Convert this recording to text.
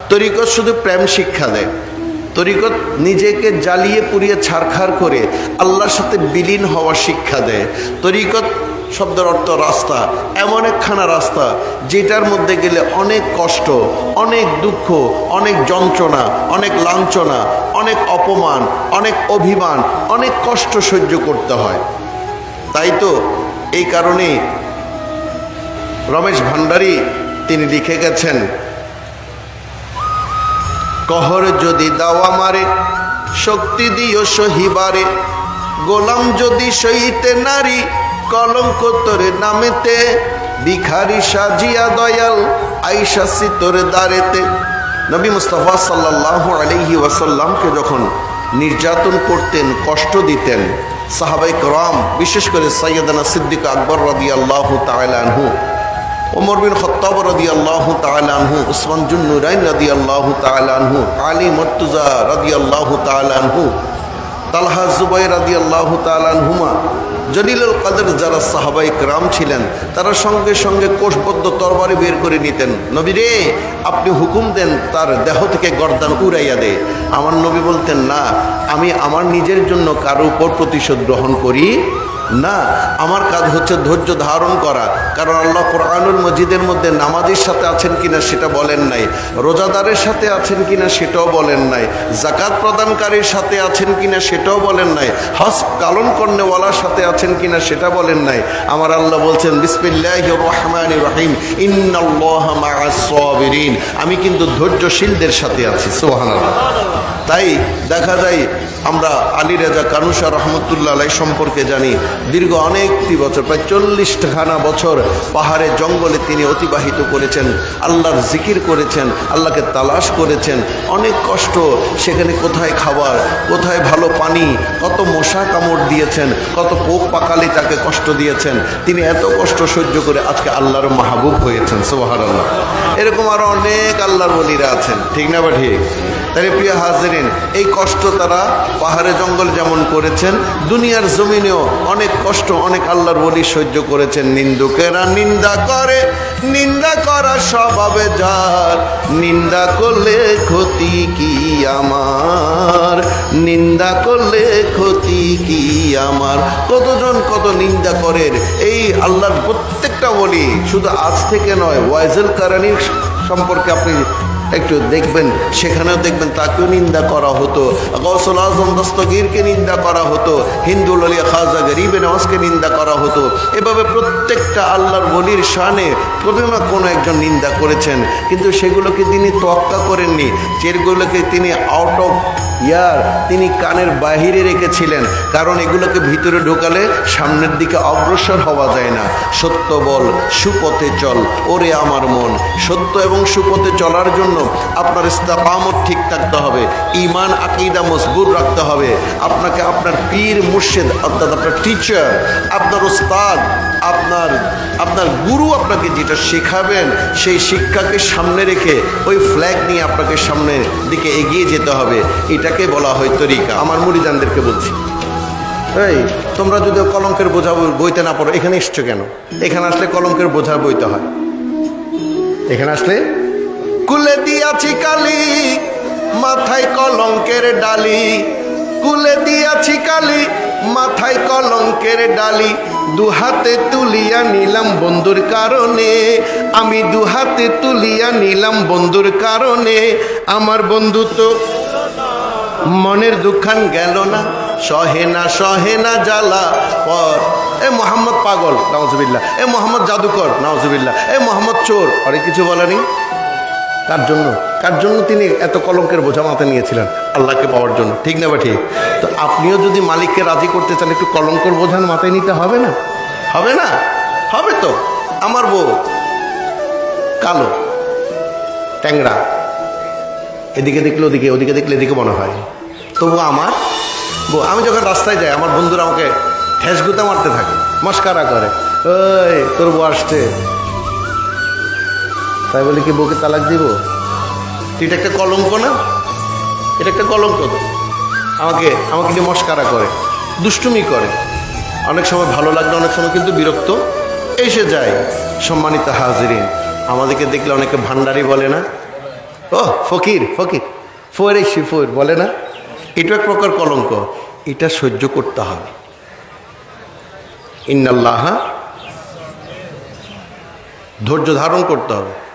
তরিকত শুধু প্রেম শিক্ষা দেয়। তরিকত নিজেকে জ্বালিয়ে পুড়িয়ে ছারখার করে আল্লাহর সাথে বিলীন হওয়ার শিক্ষা দেয়। তরিকত শব্দের অর্থ রাস্তা, এমন একখানা রাস্তা যেটার মধ্যে গেলে অনেক কষ্ট, অনেক দুঃখ, অনেক যন্ত্রণা, অনেক লাঞ্ছনা, অনেক অপমান, অনেক অভিমান, অনেক কষ্ট সহ্য করতে হয়। তাই তো এই কারণে রমেশ ভান্ডারী তিনি লিখে গেছেন কহর যদি দাওয়া মারে শক্তি দিও সহিবারে। গোলাম যদি সহিতে নারী, কলঙ্ক তোরে নামেতে। ভিখারি সাজিয়া দয়াল আইসাসি তোরে দাঁড়েতে নবী মুস্তফা সাল্লাহ আলহি ওয়াসাল্লামকে যখন নির্যাতন করতেন, কষ্ট দিতেন সাহাবাই রাম বিশেষ করে সৈয়দানা সিদ্দিক আকবর রদি আল্লাহ তালানহু ওমর বিন খত্তাব রদি আল্লাহ তালানহু উসমান জুন্নুরাইন রদি আল্লাহ তালানহু আলী মর্তুজা রদি আল্লাহ তালানহু তালহা জুবাই রাদি আল্লাহ তালানহুমা জলিলুল কাদের যারা সাহাবাই রাম ছিলেন, তারা সঙ্গে সঙ্গে কোষবদ্ধ তরবারি বের করে নিতেন। নবী রে, আপনি হুকুম দেন তার দেহ থেকে গর্দান উড়াইয়া দে। আমার নবী বলতেন, না, আমি আমার নিজের জন্য কারও উপর প্রতিশোধ গ্রহণ করি না, আমার কাজ হচ্ছে ধৈর্য ধারণ করা। কারণ আল্লাহ কোরআনুল মজিদের মধ্যে নামাজের সাথে আছেন কিনা সেটা বলেন নাই, রোজাদারের সাথে আছেন কিনা সেটাও বলেন নাই জাকাত প্রদানকারীর সাথে আছেন কিনা সেটাও বলেন নাই, হজ পালন কর্নেওয়ালার সাথে আছেন কিনা সেটা বলেন নাই। আমার আল্লাহ বলছেন বিসমিল্লাহ রহমান রহিম ইন্নআল্লাহরিন আমি কিন্তু ধৈর্যশীলদের সাথে আছি সোহান তাই দেখা যায় আমরা আলী রাজা কানুসা রহমতুল্লাহ আলাই সম্পর্কে জানি, দীর্ঘ অনেকটি বছর, প্রায় চল্লিশখানা বছর পাহাড়ে, জঙ্গলে তিনি অতিবাহিত করেছেন, আল্লাহর জিকির করেছেন, আল্লাহকে তালাশ করেছেন। অনেক কষ্ট সেখানে কোথায় খাবার, কোথায় ভালো পানি, কত মশা কামড় দিয়েছেন, কত পোক পাকালি তাকে কষ্ট দিয়েছেন। তিনি এত কষ্ট সহ্য করে আজকে আল্লাহর মাহবুব হয়েছেন সোহার আল্লাহ এরকম আরও অনেক আল্লাহর বলিরা আছেন, ঠিক না বা ঠিক? তাহলে প্রিয় হাজরিন, এই কষ্ট তারা পাহাড়ে জঙ্গল যেমন করেছেন, দুনিয়ার জমিনেও অনেক কষ্ট, অনেক আল্লাহর বলি সহ্য করেছেন। নিন্দুকেরা নিন্দা করে, নিন্দা করা স্বভাবে যার নিন্দা করলে ক্ষতি কি আমার? নিন্দা করলে ক্ষতি কি আমার? কতজন কত নিন্দা করেন? এই আল্লাহর প্রত্যেকটা বলি শুধু আজ থেকে নয়, ওয়াইজেল কারানির সম্পর্কে আপনি একটু দেখবেন, সেখানেও দেখবেন তাকেও নিন্দা করা হতো। গৌসল আজম দস্তগীরকে নিন্দা করা হতো। হিন্দু ললিয়া খাজা গরিবে নওয়াজকে নিন্দা করা হতো। এভাবে প্রত্যেকটা আল্লাহর বলির শানে কোনো না কোনো একজন নিন্দা করেছেন, কিন্তু সেগুলোকে তিনি তোয়াক্কা করেননি। যেগুলোকে তিনি আউট অফ ইয়ার, তিনি কানের বাহিরে রেখেছিলেন, কারণ এগুলোকে ভিতরে ঢোকালে সামনের দিকে অগ্রসর হওয়া যায় না। সত্য বল, সুপথে চল, ওরে আমার মন। সত্য এবং সুপথে চলার জন্য আপনার ইস্তাকামত ঠিক থাকতে হবে ইমান আকিদা মজবুত রাখতে হবে। আপনাকে আপনার পীর মুর্শেদ, অর্থাৎ আপনার টিচার আপনার ওস্তাদ, আপনার আপনার গুরু আপনাকে যেটা শেখাবেন, সেই শিক্ষাকে সামনে রেখে ওই ফ্ল্যাগ নিয়ে আপনাকে সামনের দিকে এগিয়ে যেতে হবে। এটাকে বলা হয় তরিকা। আমার মুড়িদানদেরকে বলছি। এই তোমরা যদি কলঙ্কের বোঝা বইতে না পারো এখানে এসছো কেন? এখানে আসলে কলঙ্কের বোঝা বইতে হয়। এখানে আসলে? কুলে দিয়াছি কালি মাথায় কলঙ্কের ডালি। কুলে দিয়াছি কালি মাথায় কলঙ্কের ডালি। দুহাতে তুলিয়া নিলাম বন্ধুর কারণে। আমি দুহাতে তুলিয়া নিলাম বন্ধুর কারণে। আমার বন্ধু তো মনের দুখান গেল না, সহে না সহে না জ্বালা পর। এ মোহাম্মদ পাগল নওয়াজবিল্লা এ মোহাম্মদ জাদুকর নওয়াজবিল্লা এ মোহাম্মদ চোর, অনেক কিছু বলেনি? কার জন্য? কার জন্য তিনি এত কলঙ্কের বোঝা মাথায় নিয়েছিলেন? আল্লাহকে পাওয়ার জন্য। ঠিক না বা ঠিক? তো আপনিও যদি মালিককে রাজি করতে চান, একটু কলঙ্কর বোঝান মাথায় নিতে হবে না? হবে না? হবে তো। আমার বউ, কালো, ট্যাংরা। এদিকে দেখলে ওদিকে ওদিকে দেখলে এদিকে মনে হয়। তবু আমার আমি যখন রাস্তায় যাই, আমার বন্ধুরা আমাকে ঠেস গুতা মারতে থাকে, মস্কারা করে। ওই, তোর বউ আসছে। তাই বলে কি বউকে তালাক দিব? এটা একটা কলঙ্ক না? এটা একটা কলঙ্ক আমাকে আমাকে নিয়ে মস্কারা করে, দুষ্টুমি করে। অনেক সময় ভালো লাগলে, অনেক সময় কিন্তু বিরক্ত। এসে যায় সম্মানিত হাজিরিন। আমাদেরকে দেখলে অনেকে ভান্ডারি বলে না? ও, ফকির ফকির। ফোরে শিফোর বলে না? এটা এক প্রকার কলঙ্ক। এটা সহ্য করতে হবে। ইন্নাল্লাহা ধৈর্য ধারণ করতে হবে।